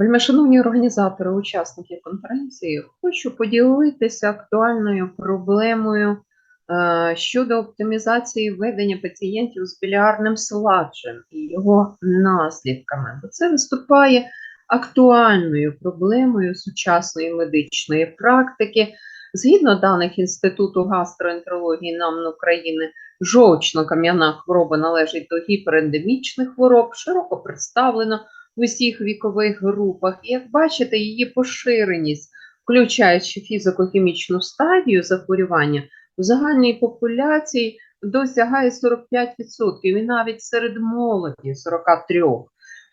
Вельмишановні організатори, учасники конференції, хочу поділитися актуальною проблемою е, щодо оптимізації ведення пацієнтів з білярним сладжем і його наслідками. Бо це виступає актуальною проблемою сучасної медичної практики. Згідно даних Інституту гастроентерології НАМН України, жовчно-кам'яна хвороба належить до гіперендемічних хвороб, широко представлена усіх вікових групах. І як бачите, її поширеність, включаючи фізико-хімічну стадію захворювання, в загальній популяції досягає 45%, і навіть серед молоді 43%. В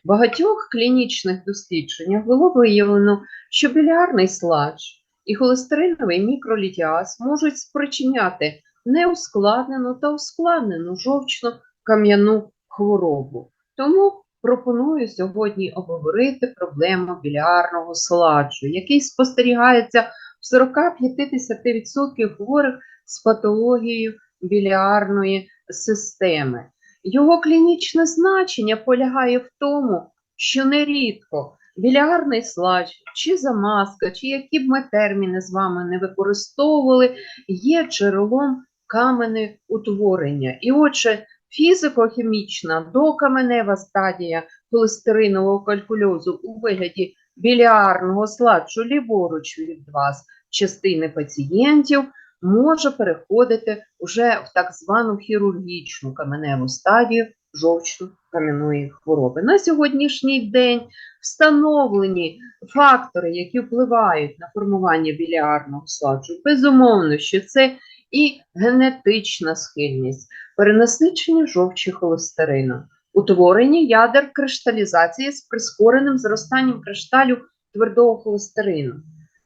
багатьох клінічних дослідженнях було виявлено, що білярний сладж і холестериновий мікролітіаз можуть спричиняти неускладнену та ускладнену жовчно-кам'яну хворобу. Тому пропоную сьогодні обговорити проблему білярного сладжу, який спостерігається в 40-50% хворих з патологією білярної системи. Його клінічне значення полягає в тому, що нерідко білярний сладж, чи замазка, чи які б ми терміни з вами не використовували, є джерелом камени утворення. І отже, фізико-хімічна докаменева стадія холестеринового калькульозу у вигляді білярного сладжу ліворуч від вас частини пацієнтів може переходити вже в так звану хірургічну каменеву стадію жовчно-кам'яної хвороби. На сьогоднішній день встановлені фактори, які впливають на формування білярного сладжу. Безумовно, що це і генетична схильність, перенасичення жовчі холестерину, утворення ядер кришталізації з прискореним зростанням кришталю твердого холестерину.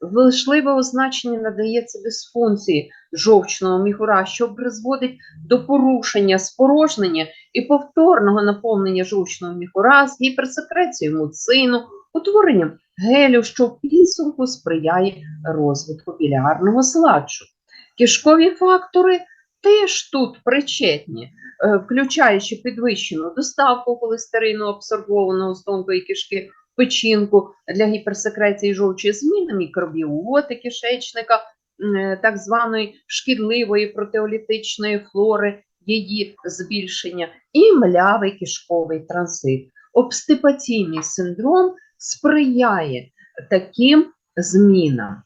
Важливе означення надається дисфункції жовчного міхура, що призводить до порушення спорожнення і повторного наповнення жовчного міхура з гіперсекрецією муцину, утворенням гелю, що в підсумку сприяє розвитку білярного сладжу. Кишкові фактори теж тут причетні, е, включаючи підвищену доставку холестерину, абсорбованого з тонкої кишки печінку для гіперсекреції жовчі зміни мікробіоти кишечника, е, так званої шкідливої протеолітичної флори, її збільшення, і млявий кишковий транзит. Обстипаційний синдром сприяє таким змінам.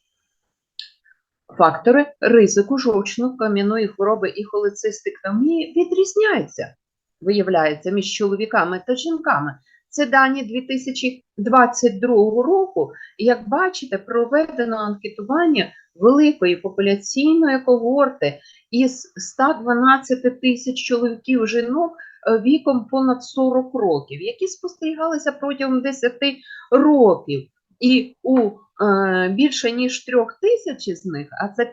Фактори ризику жовчно-кам'яної хвороби і холецистектомії відрізняються, виявляється, між чоловіками та жінками. Це дані 2022 року. Як бачите, проведено анкетування великої популяційної когорти із 112 тисяч чоловіків жінок е, віком понад 40 років, які спостерігалися протягом 10 років. І у е, більше ніж трьох тисяч з них, а це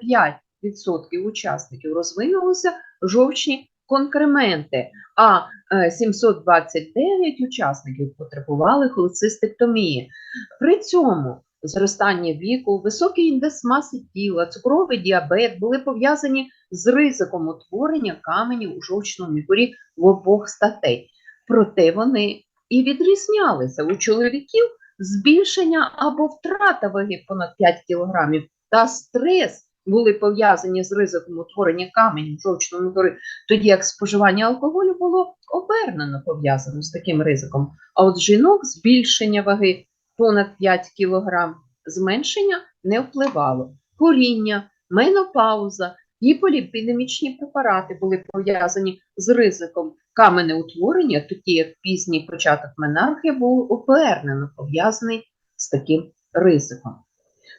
5% учасників, розвинулися жовчні конкременти, а е, 729 учасників потребували холецистектомії. При цьому зростання віку, високий індекс маси тіла, цукровий діабет були пов'язані з ризиком утворення каменів у жовчному міхурі в обох статей. Проте вони і відрізнялися у чоловіків збільшення або втрата ваги понад 5 кг та стрес були пов'язані з ризиком утворення каменів жовчному міхурі, тоді як споживання алкоголю було обернено пов'язано з таким ризиком. А от жінок збільшення ваги понад 5 кг зменшення не впливало. Куріння, менопауза, гіполіпідемічні препарати були пов'язані з ризиком каменеутворення, тоді як пізній початок менархії був обернено пов'язаний з таким ризиком.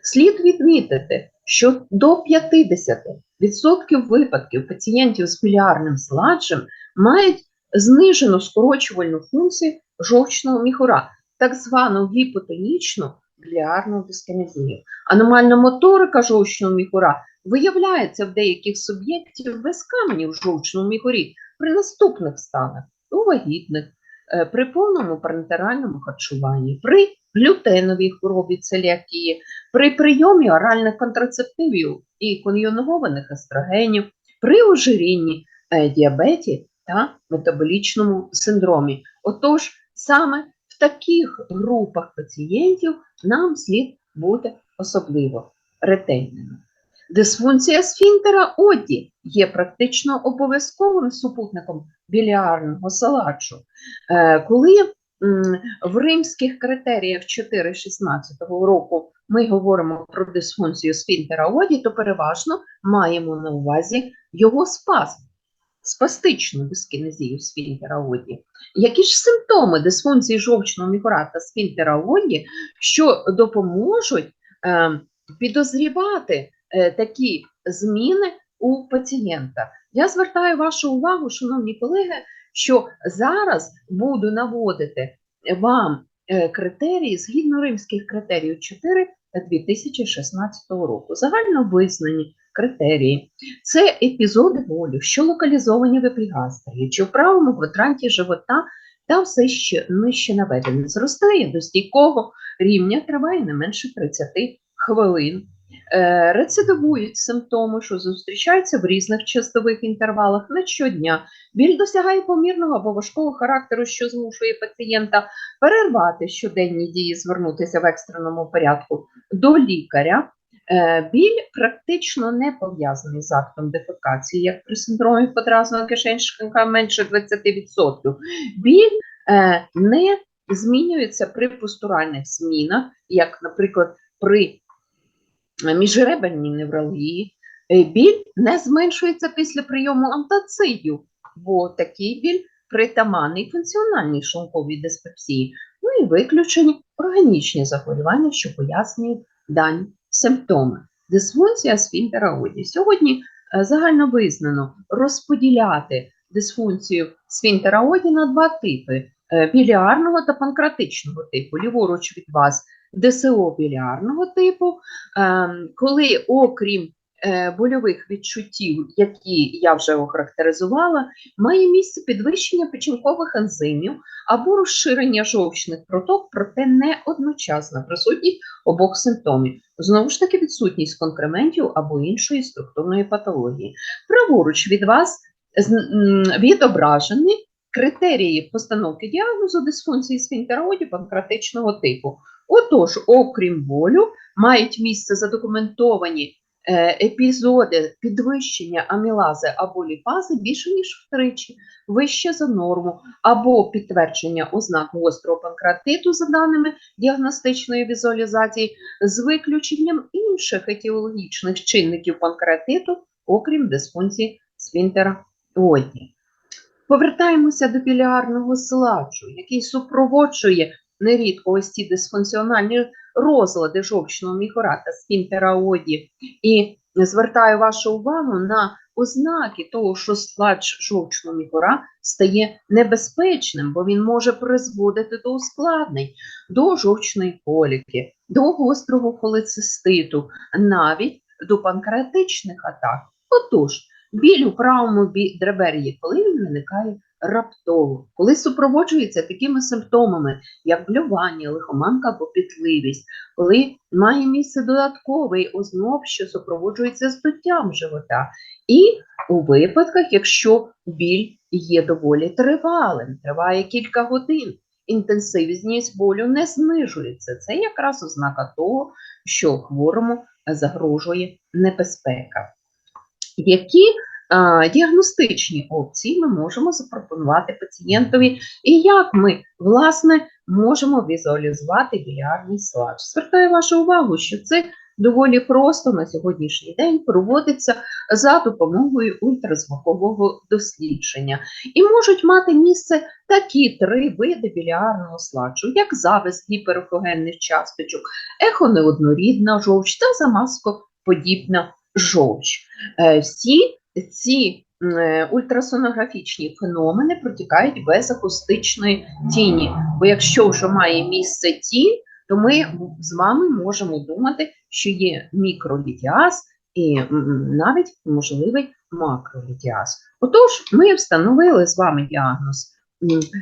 Слід відмітити, що до 50% випадків пацієнтів з білярним сладжем мають знижену скорочувальну функцію жовчного міхура, так звану гіпотонічну білярну дискінезію. Аномальна моторика жовчного міхура виявляється в деяких суб'єктів без каменів в жовчному міхурі при наступних станах у вагітних, е, при повному парентеральному харчуванні, при глютеновій хворобі целіакії, при прийомі оральних контрацептивів і кон'юнгованих естрогенів, при ожирінні, е, діабеті та метаболічному синдромі. Отож, саме в таких групах пацієнтів нам слід бути особливо ретельними. Дисфункція сфінктера оді є практично обов'язковим супутником біліарного салачу. Е, Коли в римських критеріях 4.16 року ми говоримо про дисфункцію сфінктера оді, то переважно маємо на увазі його спазм, спастичну дискінезію сфінктера оді. Які ж симптоми дисфункції жовчного міхура та сфінктера оді, що допоможуть е, підозрівати е, такі зміни у пацієнта? Я звертаю вашу увагу, шановні колеги, що зараз буду наводити вам е, критерії згідно римських критеріїв 4 2016 року. Загально визнані критерії. Це епізоди болю, що локалізовані в епігастрії, чи в правому квадранті живота та все ще нижче наведене. Зростає до стійкого рівня, триває не менше 30 хвилин. Е, Рецидивують симптоми, що зустрічаються в різних часових інтервалах на щодня. Біль досягає помірного або важкого характеру, що змушує пацієнта перервати щоденні дії, звернутися в екстреному порядку до лікаря. Е, Біль практично не пов'язаний з актом дефекації, як при синдромі подразного кишечника менше 20%. Біль е, не змінюється при постуральних змінах, як, наприклад, при міжреберній невралгії. Е, Біль не зменшується після прийому антацидів, бо такий біль притаманний функціональній шлунковій диспепсії, ну і виключені органічні захворювання, що пояснюють дані симптоми. Дисфункція сфінктера оді. Сьогодні е, загально визнано розподіляти дисфункцію сфінктера оді на два типи: е, біліарного та панкратичного типу. Ліворуч від вас ДСО біліарного типу, ем, коли окрім е, больових відчуттів, які я вже охарактеризувала, має місце підвищення печінкових ензимів або розширення жовчних проток, проте не одночасно присутність обох симптомів. Знову ж таки, відсутність конкрементів або іншої структурної патології. Праворуч від вас відображені критерії постановки діагнозу дисфункції сфінктероді панкратичного типу. Отож, окрім болю, мають місце задокументовані епізоди підвищення амілази або ліпази більше ніж втричі, вище за норму, або підтвердження ознак гострого панкратиту за даними діагностичної візуалізації, з виключенням інших етіологічних чинників панкратиту, окрім дисфункції сфінктера оді. Повертаємося до біліарного сладжу, який супроводжує нерідко ось ці дисфункціональні розлади жовчного міхора та сфінктера оді. І звертаю вашу увагу на ознаки того, що сладж жовчного міхора стає небезпечним, бо він може призводити до ускладнень, до жовчної коліки, до гострого холециститу, навіть до панкреатичних атак. Отож, біль у правому дребер'ї, коли він виникає раптово, коли супроводжується такими симптомами, як блювання, лихоманка або пітливість, коли має місце додатковий озноб, що супроводжується здуттям живота, і у випадках, якщо біль є доволі тривалим, триває кілька годин, інтенсивність болю не знижується. Це якраз ознака того, що хворому загрожує небезпека. Які діагностичні опції ми можемо запропонувати пацієнтові, і як ми, власне, можемо візуалізувати біліарний сладж. Звертаю вашу увагу, що це доволі просто на сьогоднішній день проводиться за допомогою ультразвукового дослідження. І можуть мати місце такі три види біліарного сладжу, як завис гіперохогенних часточок, ехонеоднорідна жовч та замаскоподібна жовч. Е, Всі ці е, ультрасонографічні феномени протікають без акустичної тіні. Бо якщо вже має місце тінь, то ми з вами можемо думати, що є мікролітіаз і навіть можливий макролітіаз. Отож, ми встановили з вами діагноз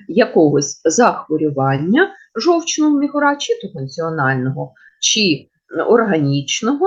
якогось захворювання жовчного міхура, чи то функціонального, чи органічного,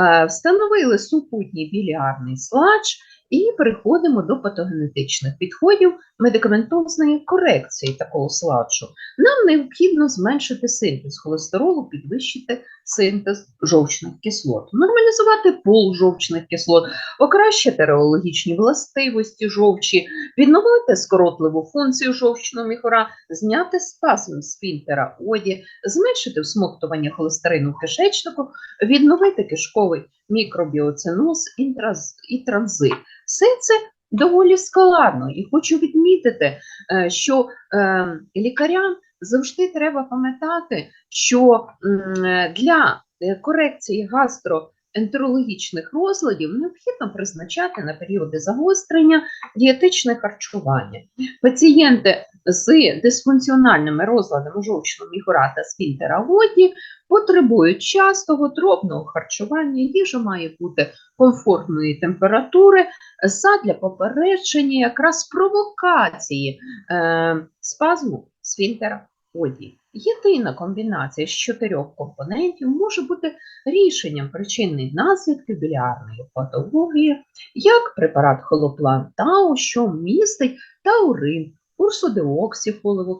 е, встановили супутній біліарний сладж І переходимо до патогенетичних підходів медикаментозної корекції такого сладшу. Нам необхідно зменшити синтез холестеролу, підвищити синтез жовчних кислот, нормалізувати пул жовчних кислот, покращити реологічні властивості жовчі, відновити скоротливу функцію жовчного міхора, зняти спазм сфінктера оді, зменшити всмоктування холестерину в кишечнику, відновити кишковий мікробіоценоз і транзит. Все це доволі складно. І хочу відмітити, е, що е, лікарям завжди треба пам'ятати, що для е, корекції гастроентерологічних розладів необхідно призначати на періоди загострення дієтичне харчування. Пацієнти з дисфункціональними розладами жовчного міхора та сфінктера воді потребують частого дробного харчування. Їжа має бути комфортної температури задля попередження якраз провокації е, спазму сфінктера воді. Єдина комбінація з чотирьох компонентів може бути рішенням причин і наслідків білярної патології, як препарат холоплан Тау, що містить таурин,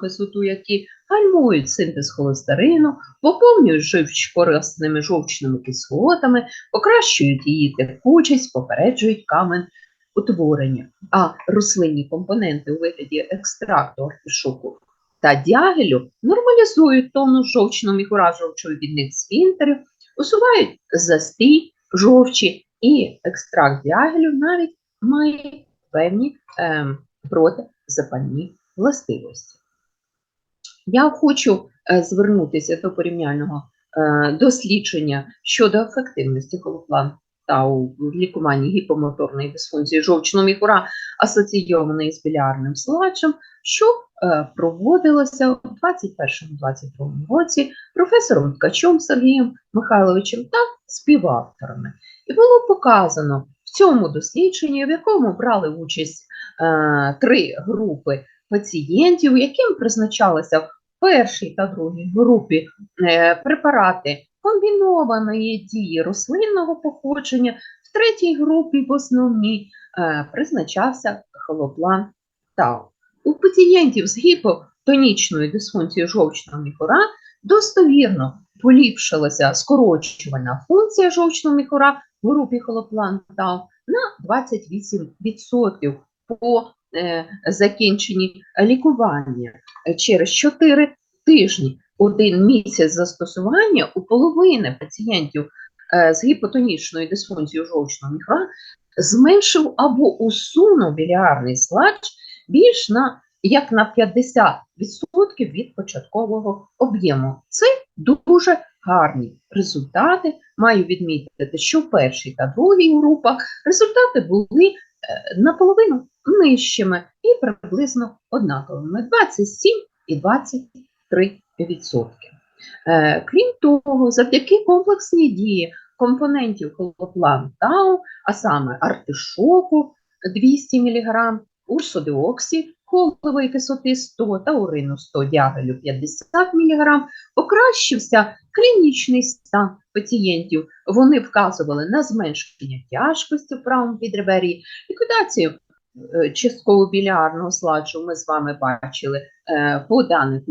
кислоту, які гальмують синтез холестерину, поповнюють живч корисними жовчними кислотами, покращують її текучість, попереджують камен утворення. А рослинні компоненти у вигляді екстракту артишоку та дягелю нормалізують тонус жовчного міхура жовчовідних сфінктерів, усувають застій жовчі, і екстракт дягелю навіть має певні ем, протизапальні властивості. Я хочу е, звернутися до порівняльного е, дослідження щодо ефективності холоплан та у лікуванні гіпомоторної дисфункції жовчного міхура, асоційованої з білярним сладжем, що е, проводилося у 2021-2022 році професором Ткачом Сергієм Михайловичем та співавторами. І було показано в цьому дослідженні, в якому брали участь е, три групи пацієнтів, яким призначалися в першій та другій групі е, препарати комбінованої дії рослинного походження, в третій групі в основній е, призначався холоплан Тау. У пацієнтів з гіпотонічною дисфункцією жовчного міхура достовірно поліпшилася скорочувальна функція жовчного міхура в групі холоплан Тау на 28% по е, закінченні лікування через 4 тижні. Один місяць застосування у половини пацієнтів е, з гіпотонічною дисфункцією жовчного міхура зменшив або усунув біліарний сладж більш на як на 50% від початкового об'єму. Це дуже гарні результати. Маю відмітити, що в першій та другій групах результати були е, наполовину нижчими і приблизно однаковими 27 і 23 відсотки. Е, Крім того, завдяки комплексній дії компонентів холоплан Тау, а саме артишоку 200 мг, урсодеоксі, холової кислоти 100 та урину 100 дягелю 50 мг, покращився клінічний стан пацієнтів. Вони вказували на зменшення тяжкості в правому підребер'ї, ліквідацію е, частково білярного сладжу ми з вами бачили е, по даних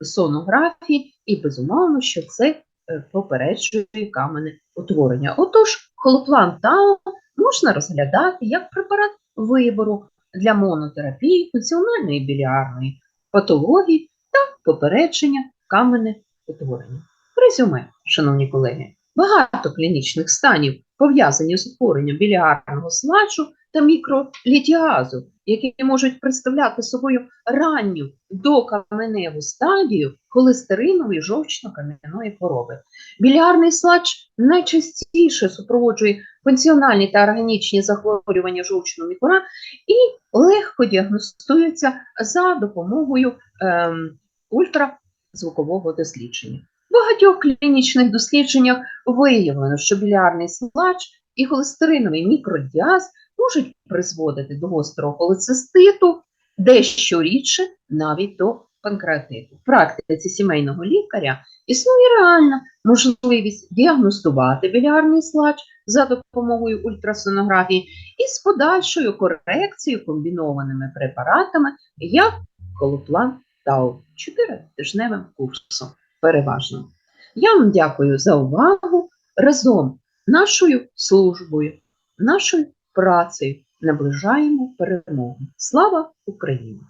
ультрасонографії, і безумовно, що це е, попереджує камене утворення. Отож, холоплан Тау можна розглядати як препарат вибору для монотерапії, функціональної біліарної патології та попередження камене утворення. Резюме, шановні колеги, багато клінічних станів пов'язані з утворенням біліарного сладжу та мікролітіазу, які можуть представляти собою ранню докаменеву стадію холестеринової жовчно-кам'яної хвороби. Біліарний сладж найчастіше супроводжує функціональні та органічні захворювання жовчного міхура і легко діагностується за допомогою ем, ультразвукового дослідження. В багатьох клінічних дослідженнях виявлено, що білярний сладж і холестериновий мікродіаз можуть призводити до гострого холециститу, дещо рідше навіть до панкреатиту. В практиці сімейного лікаря існує реальна можливість діагностувати білярний слач за допомогою ультрасонографії і з подальшою корекцією комбінованими препаратами, як колоплан ТАУ, чотиритижневим курсом переважно. Я вам дякую за увагу. Разом нашою службою, нашою працею наближаємо перемогу. Слава Україні!